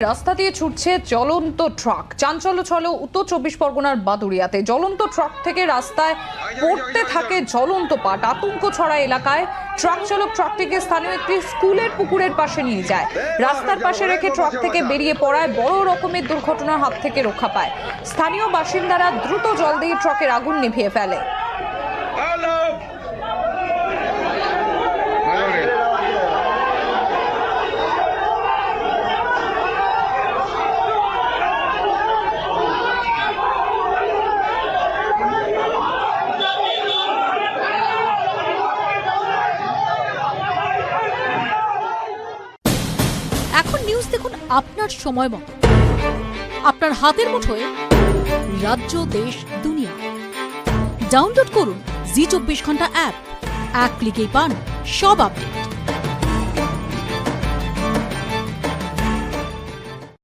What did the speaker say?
রাস্তা দিয়ে ছুটছে জ্বলন্ত ট্রাক। চাঞ্চল্য ছল উত্তর চব্বিশ পরগনার বাদুড়িয়াতে। জ্বলন্ত ট্রাক থেকে রাস্তায় পড়তে থাকে জ্বলন্ত পাট। আতঙ্ক ছড়া এলাকায়। ট্রাক চালক ট্রাকটিকে স্থানীয় একটি স্কুলের পুকুরের পাশে নিয়ে যায়। রাস্তার পাশে রেখে ট্রাক থেকে বেরিয়ে পড়ায় বড় রকমের দুর্ঘটনার হাত থেকে রক্ষা পায়। স্থানীয় বাসিন্দারা দ্রুত জল দিয়ে ট্রাকের আগুন নিভিয়ে ফেলে। এখন নিউজ দেখুন আপনার সময় মতো। আপনার হাতের মুঠোয় রাজ্য, দেশ, দুনিয়া। ডাউনলোড করুন জি চব্বিশ ঘণ্টা অ্যাপ এক ক্লিকেই পান, সব আপডেট